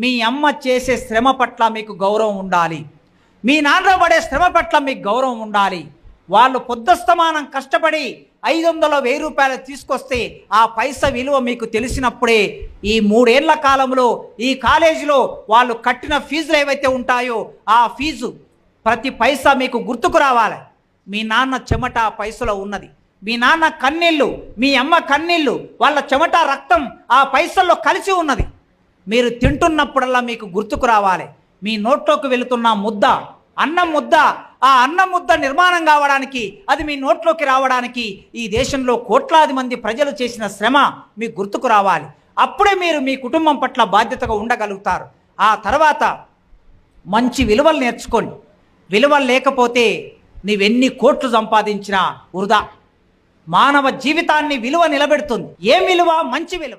మీ అమ్మ చేసే శ్రమ పట్ల మీకు గౌరవం ఉండాలి. మీ నాన్న పడే శ్రమ పట్ల మీకు గౌరవం ఉండాలి. వాళ్ళు పొద్దుస్తమానం కష్టపడి ఐదు వందల వెయ్యి రూపాయలు తీసుకొస్తే ఆ పైస విలువ మీకు తెలిసినప్పుడే ఈ మూడేళ్ళ కాలంలో ఈ కాలేజీలో వాళ్ళు కట్టిన ఫీజులు ఏవైతే ఉంటాయో ఆ ఫీజు ప్రతి పైసా మీకు గుర్తుకు రావాలి. మీ నాన్న చెమట ఆ పైసలో ఉన్నది. మీ నాన్న కన్నీళ్ళు మీ అమ్మ కన్నీళ్ళు వాళ్ళ చెమట రక్తం ఆ పైసల్లో కలిసి ఉన్నది. మీరు తింటున్నప్పుడల్లా మీకు గుర్తుకు రావాలి. మీ నోట్లోకి వెళుతున్న ముద్ద అన్నం ముద్ద ఆ అన్నం ముద్ద నిర్మాణం కావడానికి అది మీ నోట్లోకి రావడానికి ఈ దేశంలో కోట్లాది మంది ప్రజలు చేసిన శ్రమ మీకు గుర్తుకు రావాలి. అప్పుడే మీరు మీ కుటుంబం పట్ల బాధ్యతగా ఉండగలుగుతారు. ఆ తర్వాత మంచి విలువలు నేర్చుకోండి. విలువలు లేకపోతే నీవెన్ని కోట్లు సంపాదించినా వృధా. మానవ జీవితాన్ని విలువ నిలబెడుతుంది. ఏం విలువ? మంచి విలువ.